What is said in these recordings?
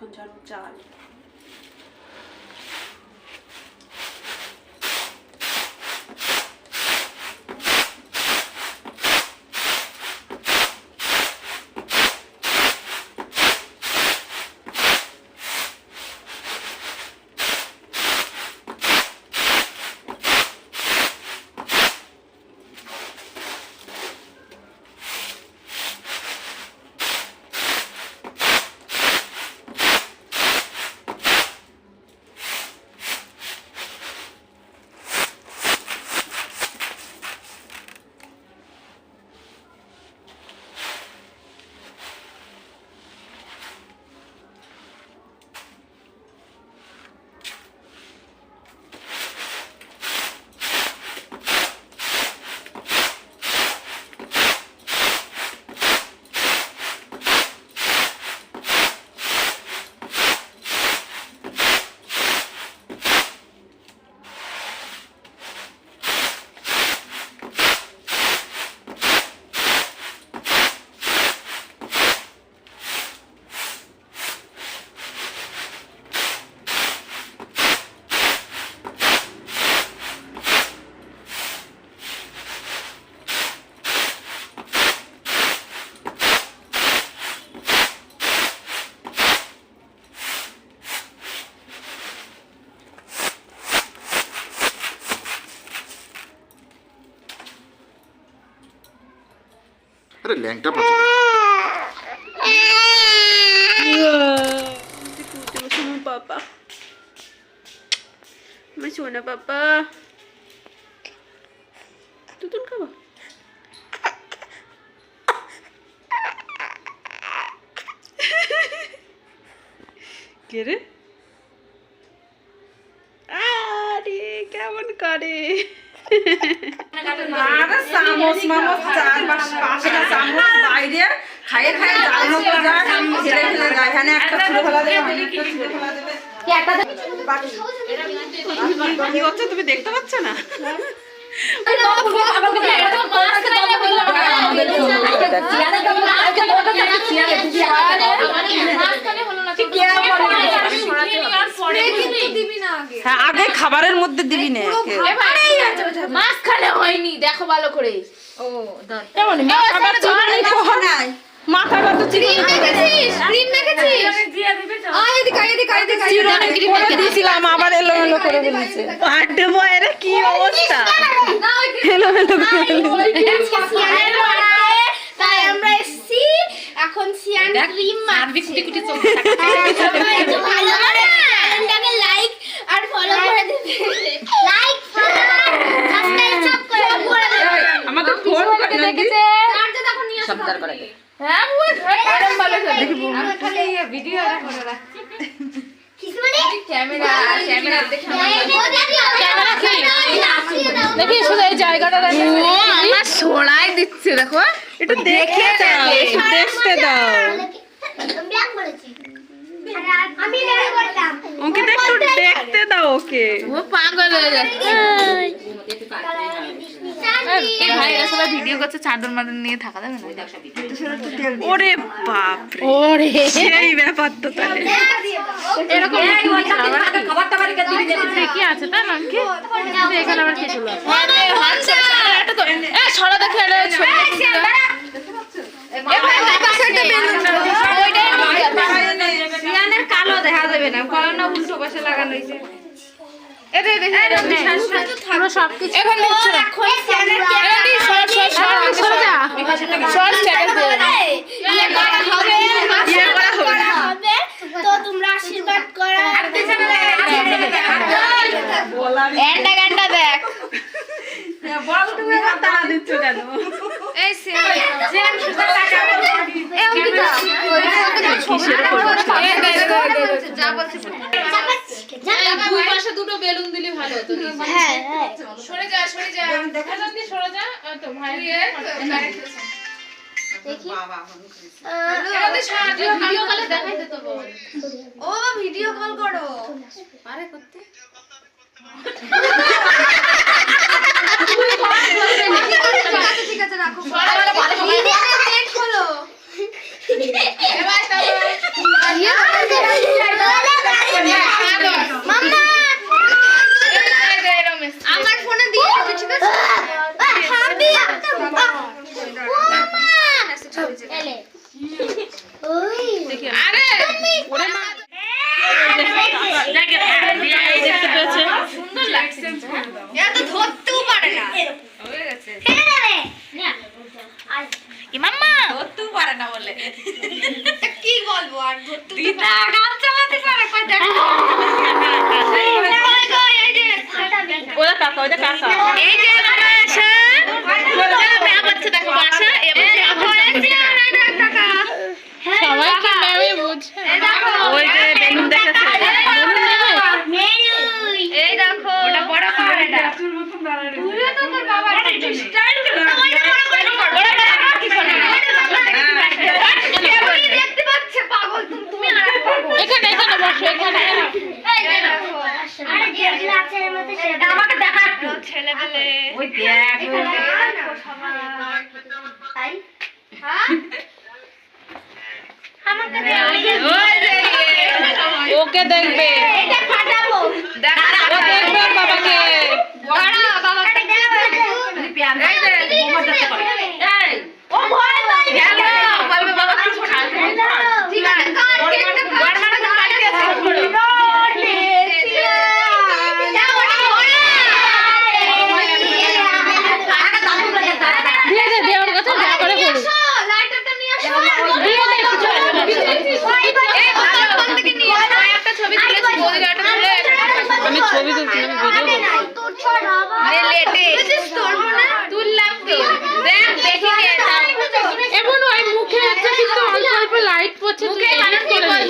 এখন ছাড়বো চাল আরে ল্যাংটা পাচা পাপা। আমার খাব? কে রে? আরে কেমন করে? আরে চামচ মামচ চার পাঁচটা চামচ বাইরে খাইয়ে খাইয়ে জানো তো যায় ফেলে ফেলে যায় এখানে একটা ছুঁড়ে ফেলা দেবে একটা ছুঁড়ে ফেলা দেবে কি হচ্ছে তুমি দেখতে পাচ্ছ না হ্যাঁ আগে খাবারের মধ্যে দিবি না হয়নি দেখো ভালো করে। ও মাথা ব্যথা চিরুনি। করে দিয়েছিলাম আবার এলো এলো করে ফেলেছে। বার্থডে বয়ের কি অবস্থা? এলো এলো করে তাই আমরা এসেছি। এখন সিয়ান ক্রিম মারবি কুটি কুটি চোখ ভালো করে চ্যানেলটাকে লাইক আর ফলো করে দিবে লাইক ফলো সাবস্ক্রাইব সব করে করে দেবে আমাকে ফোন করে নাকি চার্জে তখন নিয়ে আসো শব্দার করে দে। হ্যাঁ বুঝ গরম ভালো দেখি খালি ভিডিও করে রাখছি কিছু মানে ক্যামেরা ক্যামেরা দেখে দেখি শুধু এই জায়গাটা আমার সোড়াই দিচ্ছে দেখো একটু দেখে দাও একটু দেখতে দাও ওকে একটু দেখতে দাও ওকে ও পাগল হয়ে যাচ্ছে ভাই সবাই ভিডিও করছে চাদর মাদর নিয়ে থাকা যাবে না ওরে বাপ ওরে সেই ব্যাপার তো তাহলে এরকম কি আছে তাই না কি এখানে আবার কিছু আচ্ছা এটা তো এ ছড়া দেখে এটা ছড়া সিয়ানের কালো দেখা যাবে না কালো না উল্টো পাশে লাগানো হয়েছে তো তোমরা আশীর্বাদ করো এন্ডা গান্ডা দেখ? যা বলছি দুই পাশে দুটো বেলুন দিলে ভালো হতো হ্যাঁ হ্যাঁ। সরে যা সরে যা। দেখা যাচ্ছে সরে যা তো ভাই দেখি। এবারে সাহায্য ভিডিও কলে দেখাই দিতে বল। ও ভিডিও কল আমার ফোনে দিয়ে ঠিক আছে আরে ওরে মা সুন্দর লাগছে এত ধরতেও পারে না হয়ে গেছে মাম্মা। বলে। কি বলব আর দিদা গান চালাতে পারে কই দেখো। ওরা কাকা ওটা কাকা। এই যে আমার আশা আমার দেখো আশা ওকে দেখবে? এটা ফাটাবো। দেখা ও দেখবে ওর বাবাকে। দাঁড়া বাবাকে ও ভয় পাই গেল। বলবে বাবা কিছু খাইতে ঠিক আছে কাট কেটে বড় মানে তো বাড়ি আছে দিয়ে দে দিয়ে ওর কাছে যা করে করুক দিয়ে দে কিছু একটা ছবি তুলেছি বৌদিগাটা তুলে আমি ছবি তুলছি আমি ভিডিও করছি তুললাম তো দেখ দেখি নে এমন ওই মুখে একটা কিন্তু অল্প অল্প লাইট পড়ছে তুই এডিট করে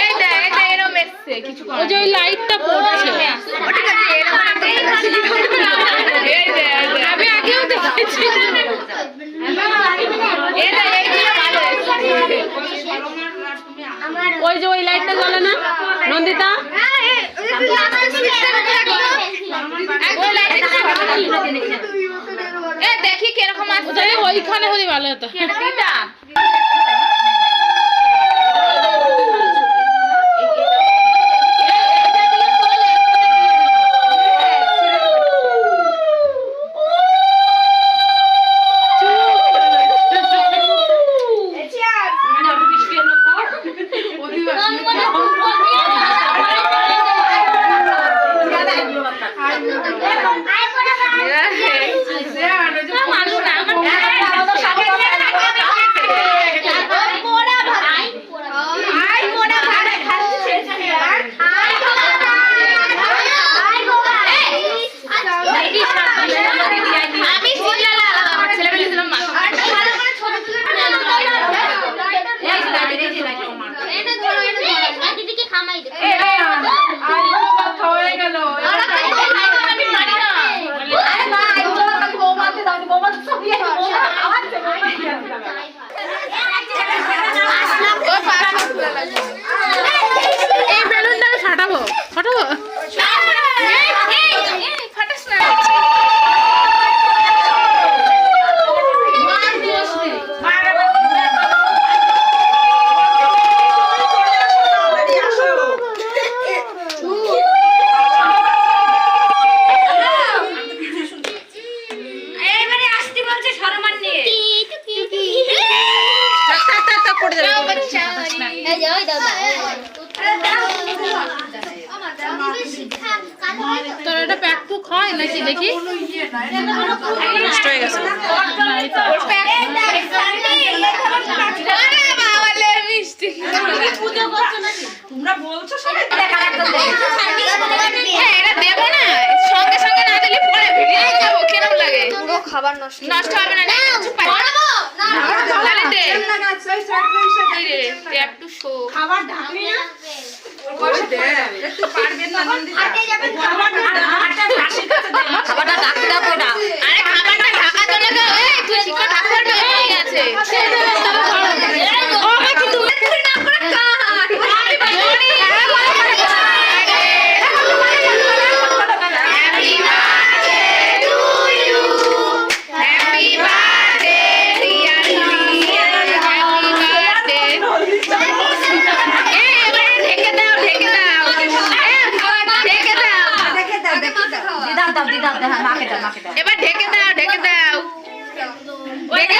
এই দেখ এটা এরকম এসছে কিছু ওই যে ওই লাইটটা পড়ছে ঠিক আছে এরকম এই দে আমি আগেও দেখেছি এই দে এইগুলো ভালো ওই যে ওই লাইটটা জ্বলে না নন্দিতা দেখি কীরকম আছে। ওইখানে হলে ভালো হতো। দিদা ফাটাবো ফাটাবো ফাটাস না এইবারে আসতে বলছে শরমান নিয়ে তোর এটা পুক নাকি? দেখি। নষ্ট হয়ে গেছে। তোমরা বলছো সবাই হ্যাঁ, এটা দেবো না। সঙ্গে সঙ্গে না দিলে পরে ভিডিও যাব কিরম লাগে? খাবার নষ্ট নষ্ট হবে না খাবার পারবেন খাবারটা ঢাকতে দাও না। আরে খাবারটা ঢাকার জন্য তো এই তুই ঠিক করে ঢাকতে পারবি হয়ে গেছে এবার ঢেকে দাও ঢেকে দাও ঢেকে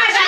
দাও